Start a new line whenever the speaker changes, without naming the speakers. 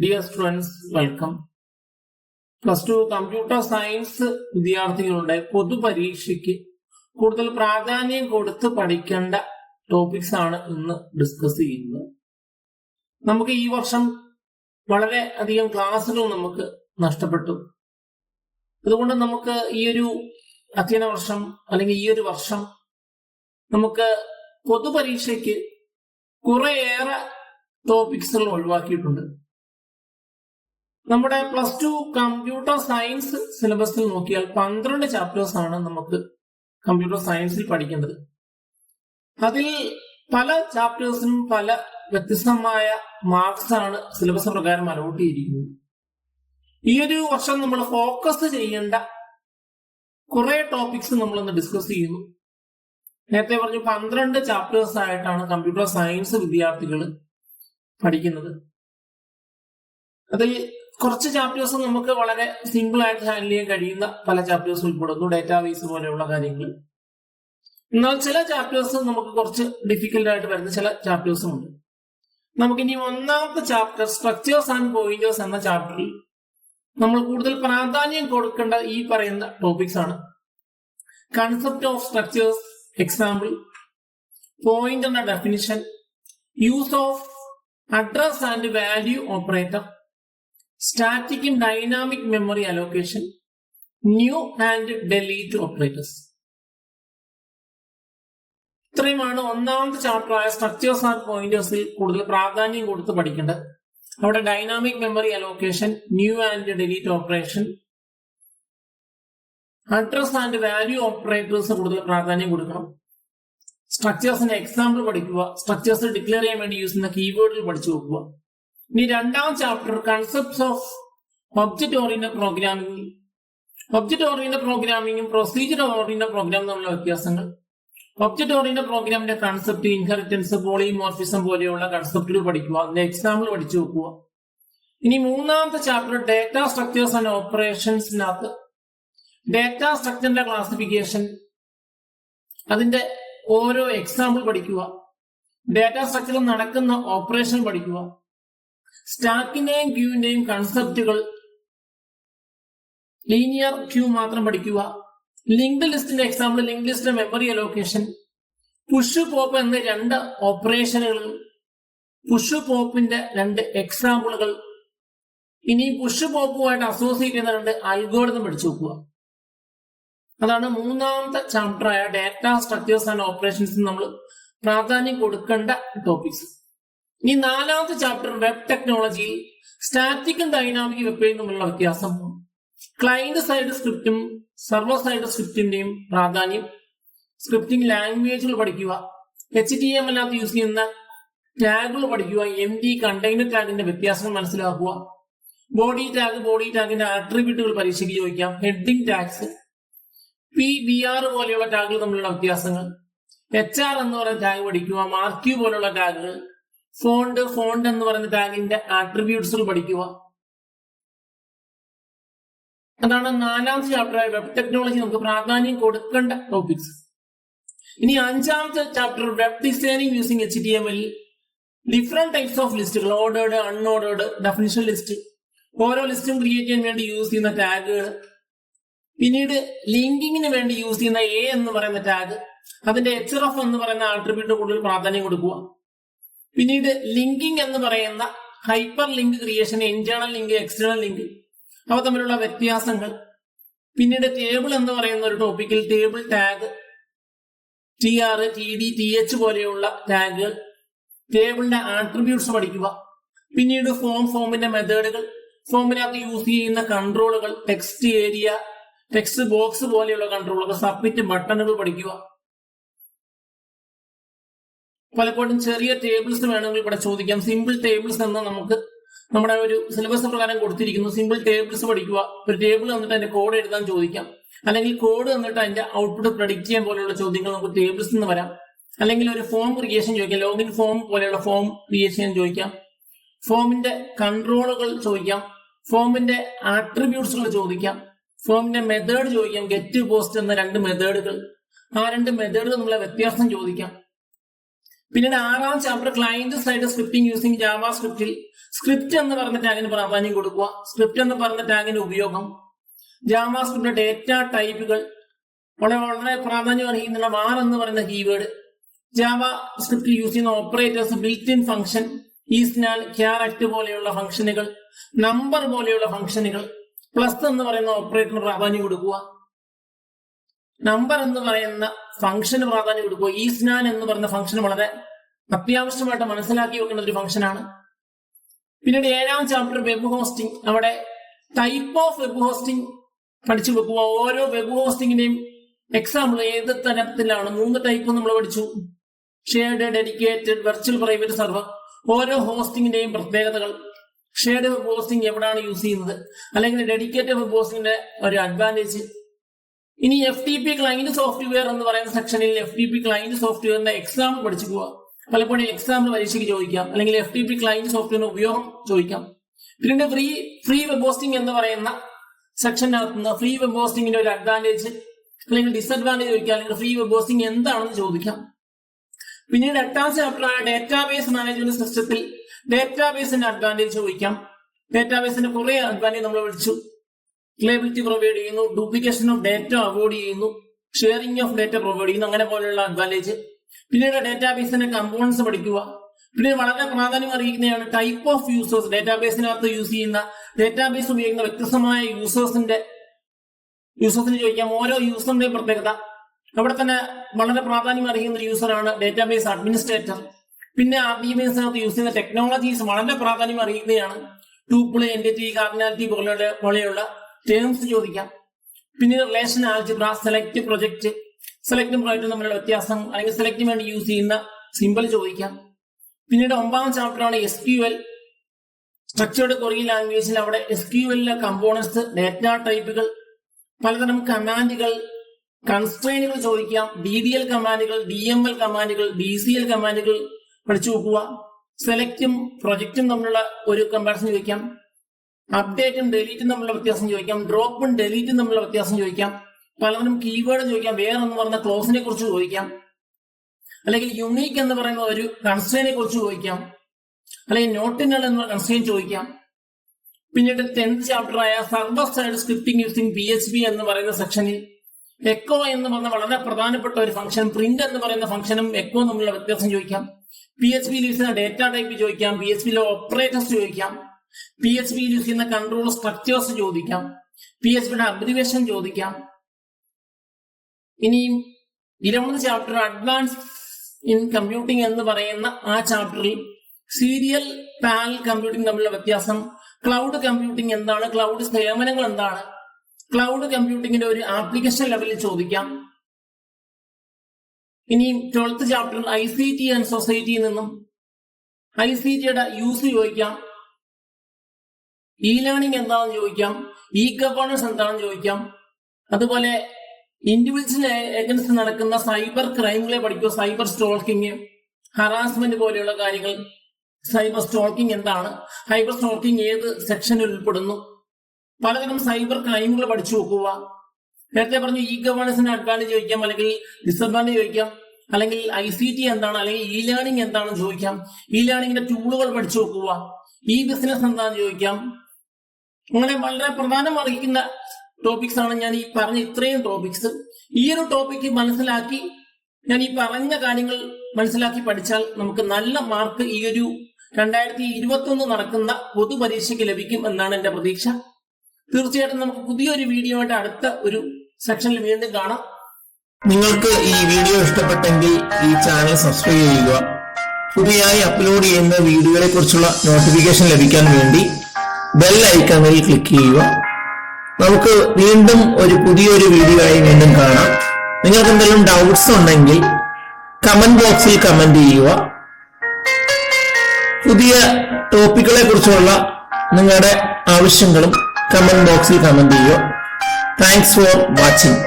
Dear students welcome plus two computer science വിദ്യാർത്ഥികളുടെ പൊതുപരീക്ഷയ്ക്ക് കൂടുതൽ പ്രാധാന്യം കൊടുത്ത് പഠിക്കേണ്ട ടോപ്പിക്സ് ആണ് ഇന്ന് ഡിസ്കസ് ചെയ്യുന്നത്. നമുക്ക് ഈ വർഷം വളരെ അധികം ക്ലാസ്സുകൾ നമുക്ക് നഷ്ടപ്പെട്ടു. അതുകൊണ്ട് നമുക്ക് ഈ ഒരു അധ്യയന വർഷം അല്ലെങ്കിൽ ഈ ഒരു വർഷം നമുക്ക് പൊതുപരീക്ഷയ്ക്ക് കുറേയേറെ ടോപ്പിക്സുകൾ ഒഴിവാക്കിയിട്ടുണ്ട്. നമ്മുടെ പ്ലസ് ടു കമ്പ്യൂട്ടർ സയൻസ് സിലബസിൽ നോക്കിയാൽ പന്ത്രണ്ട് ചാപ്റ്റേഴ്സ് ആണ് നമുക്ക് കമ്പ്യൂട്ടർ സയൻസിൽ പഠിക്കേണ്ടത്. അതിൽ പല ചാപ്റ്റേഴ്സിനും പല വ്യത്യസ്തമായ മാർക്സ് ആണ് സിലബസ് പ്രകാരം അലോട്ട് ചെയ്തിരിക്കുന്നത്. ഈ ഒരു വർഷം നമ്മൾ ഫോക്കസ് ചെയ്യേണ്ട കുറെ ടോപ്പിക്സ് നമ്മൾ ഇന്ന് ഡിസ്കസ് ചെയ്യുന്നു. നേരത്തെ പറഞ്ഞു പന്ത്രണ്ട് ചാപ്റ്റേഴ്സ് ആയിട്ടാണ് കമ്പ്യൂട്ടർ സയൻസ് വിദ്യാർത്ഥികൾ പഠിക്കുന്നത്. അതിൽ കുറച്ച് ചാപ്റ്റേഴ്സ് നമുക്ക് വളരെ സിമ്പിൾ ആയിട്ട് ഹാൻഡിൽ ചെയ്യാൻ കഴിയുന്ന പല ചാപ്റ്റേഴ്സ് ഉൾപ്പെടുന്നു ഡേറ്റാബേസ് പോലെയുള്ള കാര്യങ്ങൾ. എന്നാൽ ചില ചാപ്റ്റേഴ്സ് നമുക്ക് കുറച്ച് ഡിഫിക്കൽട്ട് ആയിട്ട് വരുന്ന ചില ചാപ്റ്റേഴ്സും ഉണ്ട്. നമുക്കിനി ഒന്നാമത്തെ ചാപ്റ്റർ സ്ട്രക്ചേഴ്സ് ആൻഡ് പോയിന്റേഴ്സ് എന്ന ചാപ്റ്ററിൽ നമ്മൾ കൂടുതൽ പ്രാധാന്യം കൊടുക്കേണ്ട ഈ പറയുന്ന ടോപ്പിക്സ് ആണ്. Concept of structures example point എന്ന definition use of address and value operator static dynamic memory allocation new and delete operators ഇത്രയുമാണ് ഒന്നാമത്തെ ചാപ്റ്റർ ആയ സ്ട്രക്ചേഴ്സ് ആൻഡ് പോയിന്റേഴ്സിൽ കൂടുതൽ പ്രാധാന്യം കൊടുത്ത് പഠിക്കേണ്ടത്. അവിടെ dynamic memory allocation new and delete operation address and value operators കൂടുതൽ പ്രാധാന്യം കൊടുക്കണം. സ്ട്രക്ചേഴ്സിന്റെ എക്സാമ്പിൾ പഠിക്കുക. സ്ട്രക്ചേഴ്സ് ഡിക്ലെയർ ചെയ്യാൻ വേണ്ടി യൂസ് ചെയ്യുന്ന കീവേഡുകൾ പഠിച്ചു നോക്കുക. ഇനി രണ്ടാം chapter concepts of object oriented programming object oriented പ്രോഗ്രാമിംഗും procedure oriented program തമ്മിലുള്ള വ്യത്യാസങ്ങൾ. ഒബ്ജക്ട് ഓറിയന്റഡ് പ്രോഗ്രാമിന്റെ കൺസെപ്റ്റ് ഇൻഹെറിറ്റൻസ് പോളിമോർഫിസം പോലെയുള്ള കൺസെപ്റ്റുകൾ പഠിക്കുക അതിന്റെ എക്സാമ്പിൾ പഠിച്ചു വെക്കുക. ഇനി മൂന്നാമത്തെ ചാപ്റ്റർ ഡേറ്റ സ്ട്രക്ചേഴ്സ് ആൻഡ് ഓപ്പറേഷൻസിനകത്ത് ഡേറ്റ സ്ട്രക്ചറിന്റെ ക്ലാസിഫിക്കേഷൻ അതിന്റെ ഓരോ എക്സാമ്പിൾ പഠിക്കുക. ഡേറ്റ സ്ട്രക്ചറിൽ നടക്കുന്ന ഓപ്പറേഷൻ പഠിക്കുക. സ്റ്റാക്കിന്റെയും ക്യൂവിന്റെയും കൺസെപ്റ്റുകൾ ലീനിയർ ക്യൂ മാത്രം പഠിക്കുക ലിങ്ക്ഡ് ലിസ്റ്റിന്റെ എക്സാമ്പിൾ ലിങ്ക് ലിസ്റ്റിന്റെ മെമ്മറി അലോക്കേഷൻ പുഷ് പോപ്പ് എന്ന രണ്ട് ഓപ്പറേഷനുകൾ പുഷ് പോപ്പിന്റെ രണ്ട് എക്സാമ്പിളുകൾ ഇനി പുഷ് പോപ്പുമായിട്ട് അസോസിയേറ്റ് ചെയ്യുന്ന രണ്ട് അൽഗോരിതം പഠിച്ചു നോക്കുക. അതാണ് മൂന്നാമത്തെ ചാപ്റ്ററായ ഡാറ്റ സ്ട്രക്ചേഴ്സ് ആൻഡ് ഓപ്പറേഷൻസ് നമ്മൾ പ്രാധാന്യം കൊടുക്കേണ്ട ടോപ്പിക്സ് ഇനി നാലാമത്തെ ചാപ്റ്റർ വെബ് ടെക്നോളജിയിൽ സ്റ്റാറ്റിക്കും ഡൈനാമിക് വെബ് പേജും തമ്മിലുള്ള വ്യത്യാസം. ക്ലയന്റ് സൈഡ് സ്ക്രിപ്റ്റും സെർവർ സൈഡ് സ്ക്രിപ്റ്റിന്റെയും പ്രാധാന്യം. സ്ക്രിപ്റ്റിംഗ് ലാംഗ്വേജുകൾ പഠിക്കുക. എച്ച് ടി എം അല്ലാത്ത യൂസ് ചെയ്യുന്ന ടാഗുകൾ പഠിക്കുക. എം ഡി കണ്ടെയ്നർ ടാഗിന്റെ വ്യത്യാസങ്ങൾ മനസ്സിലാക്കുക. ബോഡി ടാഗ് ബോഡി ടാഗിന്റെ ആട്രിബ്യൂട്ടുകൾ പരീക്ഷയ്ക്ക് ചോദിക്കാം. Heading tags P B R പോലെയുള്ള ടാഗുകൾ തമ്മിലുള്ള വ്യത്യാസങ്ങൾ. എച്ച് ആർ എന്ന് പറയുന്ന ടാഗ് പഠിക്കുക. മാർക്യു പോലുള്ള ടാഗുകൾ ഫോണ്ട് ഫോണ്ട് എന്ന് പറയുന്ന ടാഗിന്റെ ആട്രിബ്യൂട്ട്സുകൾ പഠിക്കുക. അതാണ് നാലാം ചാപ്റ്ററായ വെബ് ടെക്നോളജി നമുക്ക് പ്രാധാന്യം കൊടുക്കേണ്ട ടോപ്പിക്സ് ഇനി അഞ്ചാമത്തെ chapter web designing using H T M L different types of ലിസ്റ്റുകൾ ഓർഡേർഡ് അൺഓർഡേർഡ് ഡെഫിനിഷൻ ലിസ്റ്റ് ഓരോ ലിസ്റ്റും ക്രിയേറ്റ് ചെയ്യാൻ വേണ്ടി യൂസ് ചെയ്യുന്ന ടാഗുകൾ പിന്നീട് ലിങ്കിങ്ങിന് വേണ്ടി യൂസ് ചെയ്യുന്ന എ എന്ന് പറയുന്ന ടാഗ് അതിന്റെ എച്ച് എഫ് എന്ന് പറയുന്ന ആട്രിബ്യൂട്ട് കൂടുതൽ പ്രാധാന്യം കൊടുക്കുക. പിന്നീട് ലിങ്കിങ് എന്ന് പറയുന്ന hyperlink creation internal link external link അവ തമ്മിലുള്ള വ്യത്യാസങ്ങൾ. പിന്നീട് ടേബിൾ എന്ന് പറയുന്ന ഒരു ടോപ്പിക്കിൽ table tag T R T D T H പോലെയുള്ള ടാഗുകൾ ടേബിളിന്റെ ആട്രിബ്യൂട്ട്സ് പഠിക്കുക. പിന്നീട് ഫോം ഫോമിന്റെ മെത്തേഡുകൾ ഫോമിനകത്ത് യൂസ് ചെയ്യുന്ന കൺട്രോളുകൾ ടെക്സ്റ്റ് ഏരിയ ടെക്സ്റ്റ് ബോക്സ് പോലെയുള്ള കൺട്രോളുകൾ സബ്മിറ്റ് ബട്ടണുകൾ പഠിക്കുക. പലപ്പോഴും ചെറിയ ടേബിൾസ് വേണമെങ്കിൽ ഇവിടെ ചോദിക്കാം. സിമ്പിൾ ടേബിൾസ് എന്ന് നമുക്ക് നമ്മുടെ ഒരു സിലബസ് പ്രകാരം കൊടുത്തിരിക്കുന്നു. സിമ്പിൾ ടേബിൾസ് പഠിക്കുക. ഒരു ടേബിൾ തന്നിട്ട് അതിന്റെ കോഡ് എഴുതാൻ ചോദിക്കാം. അല്ലെങ്കിൽ കോഡ് തന്നിട്ട് അതിന്റെ ഔട്ട്പുട്ട് പ്രഡിക്റ്റ് ചെയ്യാൻ പോലെയുള്ള ചോദ്യങ്ങൾ നമുക്ക് ടേബിൾസ് നിന്ന് വരാം. അല്ലെങ്കിൽ ഒരു ഫോം ക്രിയേഷൻ ചോദിക്കാം. ലോഗിൻ ഫോം പോലെയുള്ള ഫോം ക്രിയേഷൻ ചോദിക്കാം. ഫോമിന്റെ കൺട്രോളുകൾ ചോദിക്കാം. ഫോമിന്റെ ആട്രിബ്യൂട്ട്സുകൾ ചോദിക്കാം. ഫോമിന്റെ മെത്തേഡ് ചോദിക്കാം. ഗെറ്റ് പോസ്റ്റ് എന്ന രണ്ട് മെത്തേഡുകൾ ആ രണ്ട് മെത്തേഡുകൾ നമ്മളെ വ്യത്യാസം ചോദിക്കാം. പിന്നീട് ആറാം chapter client side scripting using Java സ്ക്രിപ്റ്റിൽ സ്ക്രിപ്റ്റ് എന്ന് പറഞ്ഞ ടാഗിന് പ്രാധാന്യം കൊടുക്കുക. സ്ക്രിപ്റ്റ് എന്ന് പറഞ്ഞ ടാഗിന്റെ ഉപയോഗം. ജാവ സ്ക്രിപ്റ്റിന്റെ ഡേറ്റ ടൈപ്പുകൾ വളരെ വളരെ പ്രാധാന്യം അർഹിക്കുന്ന വാർ എന്ന് പറയുന്ന കീവേഡ് ജാവ സ്ക്രിപ്റ്റ് യൂസ് ചെയ്യുന്ന ഓപ്പറേറ്റേഴ്സ് ബിൽറ്റ് ഇൻ ഫംഗ്ഷൻ ഈസ്റ്റിനാൽ ക്യാരക്ട് പോലെയുള്ള ഫംഗ്ഷനുകൾ നമ്പർ പോലെയുള്ള ഫംഗ്ഷനുകൾ പ്ലസ് എന്ന് പറയുന്ന ഓപ്പറേറ്ററിന് പ്രാധാന്യം കൊടുക്കുക. നമ്പർ എന്ന് പറയുന്ന ഫംഗ്ഷന് പ്രാധാന്യം കൊടുക്കുക ഈസ്നാൻ എന്ന് പറയുന്ന ഫംഗ്ഷൻ വളരെ അത്യാവശ്യമായിട്ട് മനസ്സിലാക്കി വെക്കുന്ന ഒരു ഫംഗ്ഷനാണ് പിന്നീട് ഏഴാം ചാപ്റ്റർ വെബ് ഹോസ്റ്റിംഗ് അവിടെ ടൈപ്പ് ഓഫ് വെബ് ഹോസ്റ്റിംഗ് പഠിച്ചു വെക്കുക. ഓരോ വെബ് ഹോസ്റ്റിംഗിന്റെയും എക്സാമ്പിൾ ഏത് തരത്തിലാണ്? മൂന്ന് ടൈപ്പ് നമ്മൾ പഠിച്ചു. Shared dedicated virtual private server ഓരോ ഹോസ്റ്റിംഗിന്റെയും പ്രത്യേകതകൾ. ഷെയർഡ് വെബ് ഹോസ്റ്റിംഗ് എവിടെയാണ് യൂസ് ചെയ്യുന്നത്? അല്ലെങ്കിൽ ഡെഡിക്കേറ്റഡ് വെബ് ഹോസ്റ്റിംഗിന്റെ ഒരു അഡ്വാന്റേജ് ഇനി F T P client software എന്ന് പറയുന്ന സെക്ഷനിൽ എഫ് ടി പി ക്ലൈന്റ് സോഫ്റ്റ്വെയറിന്റെ എക്സാം പഠിച്ചു പോവാം. പലപ്പോഴും എക്സാമ്പിൾ പരീക്ഷയ്ക്ക് ചോദിക്കാം. അല്ലെങ്കിൽ എഫ് ടി പി ക്ലൈന്റ് സോഫ്റ്റ്വെയറിന്റെ ഉപയോഗം ചോദിക്കാം. പിന്നീട് ഫ്രീ ഫ്രീ വെബ് ഹോസ്റ്റിംഗ് എന്ന് പറയുന്ന സെക്ഷനകത്ത് നിന്ന് ഫ്രീ വെബ് ഹോസ്റ്റിംഗിന്റെ ഒരു അഡ്വാന്റേജ് അല്ലെങ്കിൽ ഡിസഡ്വാന്റേജ് ചോദിക്കാം. അല്ലെങ്കിൽ ഫ്രീ വെബ് ഹോസ്റ്റിംഗ് എന്താണെന്ന് ചോദിക്കാം. പിന്നീട് എട്ടാം ചാപ്റ്ററായ ഡേറ്റാബേസ് മാനേജ്മെന്റ് സിസ്റ്റത്തിൽ ഡേറ്റാബേസിന്റെ അഡ്വാന്റേജ് ചോദിക്കാം. ഡേറ്റാബേസിന്റെ കുറെ അഡ്വാന്റേജ് നമ്മൾ വിളിച്ചു റിലയബിലിറ്റി പ്രൊവൈഡ് ചെയ്യുന്നു ഡ്യൂപ്ലിക്കേഷൻ ഓഫ് ഡേറ്റ അവോയ്ഡ് ചെയ്യുന്നു ഷെയറിംഗ് ഓഫ് ഡേറ്റ പ്രൊവൈഡ് ചെയ്യുന്നു അങ്ങനെ പോലെയുള്ള അഡ്വാന്റേജ് പിന്നീട് ഡേറ്റാബേസിന്റെ കമ്പോണൻസ് പഠിക്കുക. പിന്നെ വളരെ പ്രാധാന്യം അറിയിക്കുന്നതാണ് ടൈപ്പ് ഓഫ് യൂസേഴ്സ് ഡേറ്റാബേസിനകത്ത് യൂസ് ചെയ്യുന്ന ഡേറ്റാബേസ് ഉപയോഗിക്കുന്ന വ്യത്യസ്തമായ യൂസേഴ്സിന്റെ യൂസേഴ്സിന് ചോദിക്കാം. ഓരോ യൂസറിന്റെയും പ്രത്യേകത. അവിടെ തന്നെ വളരെ പ്രാധാന്യം അറിയിക്കുന്ന ഒരു യൂസറാണ് ഡേറ്റാബേസ് അഡ്മിനിസ്ട്രേറ്റർ പിന്നെ ആർ ഡി യൂസ് ചെയ്യുന്ന ടെക്നോളജീസ് വളരെ പ്രാധാന്യം അറിയിക്കുന്നതാണ്. ടൂപ്പിൾ എന്റിറ്റി കാർഡിനാലിറ്റി പോലെയുള്ള ടേംസ് ചോദിക്കാം. പിന്നെ റിലേഷൻ ആൾജിബ്ര സെലക്ട് പ്രൊജക്ട് സെലക്ടും പ്രൊജക്റ്റും തമ്മിലുള്ള വ്യത്യാസം അല്ലെങ്കിൽ സെലക്ടിന് വേണ്ടി യൂസ് ചെയ്യുന്ന സിമ്പിൾ ചോദിക്കാം. പിന്നീട് ഒമ്പതാം ചാപ്റ്ററാണ് S Q L structured query ലാംഗ്വേജിൽ അവിടെ എസ് ക്യു എല്ലിലെ കമ്പോണൻസ് ഡേറ്റ ടൈപ്പുകൾ പലതരം കമാൻഡുകൾ കൺസ്ട്രെയിനുകൾ ചോദിക്കാം. ഡി ഡി എൽ കമാൻഡുകൾ ഡി എം എൽ കമാൻഡുകൾ ഡി സി എൽ കമാൻഡുകൾ പഠിച്ചു നോക്കുക. സെലക്റ്റും പ്രൊജക്റ്റും തമ്മിലുള്ള ഒരു കമ്പാരിസൺ ചോദിക്കാം. അപ്ഡേറ്റും ഡെലീറ്റും തമ്മിലുള്ള വ്യത്യാസം ചോദിക്കാം ഡ്രോപ്പും ഡെലീറ്റും തമ്മിലുള്ള വ്യത്യാസം ചോദിക്കാം പലതിനും കീവേഡ് ചോദിക്കാം വേറെ എന്ന് പറഞ്ഞ ക്ലോസിനെ കുറിച്ച് ചോദിക്കാം അല്ലെങ്കിൽ യുണീക്ക് എന്ന് പറയുന്ന ഒരു കൺസ്ട്രെയിനെ കുറിച്ച് ചോദിക്കാം അല്ലെങ്കിൽ നോട്ടിനൽ എന്ന കൺസ്ട്രെയിൻ ചോദിക്കാം. പിന്നീട് ടെൻത്ത് ചാപ്റ്റർ ആയ server side scripting using P H P എന്ന് പറയുന്ന സെക്ഷനിൽ എക്കോ എന്ന് പറഞ്ഞ വളരെ പ്രധാനപ്പെട്ട ഒരു ഫംഗ്ഷൻ പ്രിന്റ് എന്ന് പറയുന്ന ഫംഗ്ഷനും എക്കോ തമ്മിലുള്ള വ്യത്യാസം ചോദിക്കാം. പി എച്ച് ബി യൂസ് ചെയ്യുന്ന ഡേറ്റ ടൈപ്പ് ചോദിക്കാം പി എച്ച് ബിയിലെ ഓപ്പറേറ്റേഴ്സ് ചോദിക്കാം. പി എച്ച് ബി യൂസ് ചെയ്യുന്ന കൺട്രോൾ സ്ട്രക്ചേഴ്സ് ചോദിക്കാം. പി എച്ച് ബിയുടെ അബ്രിവേഷൻ ചോദിക്കാം. ഇനിയും eleventh chapter advance in computing എന്ന് പറയുന്ന ആ ചാപ്റ്ററിൽ സീരിയൽ പാൽ കമ്പ്യൂട്ടിംഗ് തമ്മിലുള്ള വ്യത്യാസം ക്ലൗഡ് കമ്പ്യൂട്ടിംഗ് എന്താണ് ക്ലൗഡ് സേവനങ്ങൾ എന്താണ് ക്ലൗഡ് കമ്പ്യൂട്ടിംഗിന്റെ ഒരു ആപ്ലിക്കേഷൻ ലെവലിൽ ചോദിക്കാം. ഇനി twelfth chapter I C T and സൊസൈറ്റിയിൽ നിന്നും ഐ സി ടിയുടെ യൂസ് ചോദിക്കാം. ഇ ലേണിംഗ് എന്താണെന്ന് ചോദിക്കാം? ഇ ഗവേണൻസ് എന്താണെന്ന് ചോദിക്കാം? അതുപോലെ ഇൻഡിവിജ്വൽ ഏജൻസി നടക്കുന്ന സൈബർ ക്രൈമുകളെ പഠിക്കുക സൈബർ സ്റ്റോക്കിംഗ് ഹറാസ്മെന്റ് പോലെയുള്ള കാര്യങ്ങൾ. സൈബർ സ്റ്റോക്കിംഗ് എന്താണ്? സൈബർ സ്റ്റോക്കിംഗ് ഏത് സെക്ഷനിൽ ഉൾപ്പെടുന്നു? പലതരം സൈബർ ക്രൈമുകൾ പഠിച്ചു നോക്കുക. നേരത്തെ പറഞ്ഞു ഇ ഗവേണൻസിന് അഡ്വാന്റേജ് ചോദിക്കാം അല്ലെങ്കിൽ ഡിസഡ്വാന്റേജ് ചോദിക്കാം അല്ലെങ്കിൽ ഐ സി ടി എന്താണ് അല്ലെങ്കിൽ ഇ ലേണിംഗ് എന്താണെന്ന് ചോദിക്കാം. ഇ ലേണിംഗിന്റെ ടൂളുകൾ പഠിച്ചു നോക്കുക. ഇ ബിസിനസ് എന്താണെന്ന് ചോദിക്കാം? അങ്ങനെ വളരെ പ്രധാനം അർഹിക്കുന്ന ടോപ്പിക്സ് ആണ് ഞാൻ ഈ പറഞ്ഞ ഇത്രയും ടോപ്പിക്സ് ഈ ഒരു ടോപ്പിക്ക് മനസ്സിലാക്കി ഞാൻ ഈ പറഞ്ഞ കാര്യങ്ങൾ മനസ്സിലാക്കി പഠിച്ചാൽ നമുക്ക് നല്ല മാർക്ക് ഈ ഒരു രണ്ടായിരത്തി ഇരുപത്തി ഒന്ന് നടക്കുന്ന പൊതുപരീക്ഷയ്ക്ക് ലഭിക്കും എന്നാണ് എന്റെ പ്രതീക്ഷ. തീർച്ചയായിട്ടും നമുക്ക് പുതിയൊരു വീഡിയോ ആയിട്ട് അടുത്ത ഒരു സെക്ഷനിൽ വീണ്ടും കാണാം.
നിങ്ങൾക്ക് ഈ വീഡിയോ ഇഷ്ടപ്പെട്ടെങ്കിൽ ഈ ചാനൽ സബ്സ്ക്രൈബ് ചെയ്യുക. പുതിയതായി അപ്ലോഡ് ചെയ്യുന്ന വീഡിയോകളെ കുറിച്ചുള്ള നോട്ടിഫിക്കേഷൻ ലഭിക്കാൻ വേണ്ടി ബെൽ ഐക്കണിൽ ക്ലിക്ക് ചെയ്യുക. നമുക്ക് വീണ്ടും ഒരു പുതിയൊരു വീഡിയോ ആയി വീണ്ടും കാണാം. നിങ്ങൾക്ക് എന്തെങ്കിലും ഡൗട്ട്സ് ഉണ്ടെങ്കിൽ കമന്റ് ബോക്സിൽ കമന്റ് ചെയ്യുക. പുതിയ ടോപ്പിക്കുകളെ കുറിച്ചുള്ള നിങ്ങളുടെ ആവശ്യങ്ങളും കമന്റ് ബോക്സിൽ കമന്റ് ചെയ്യുക. Thanks for watching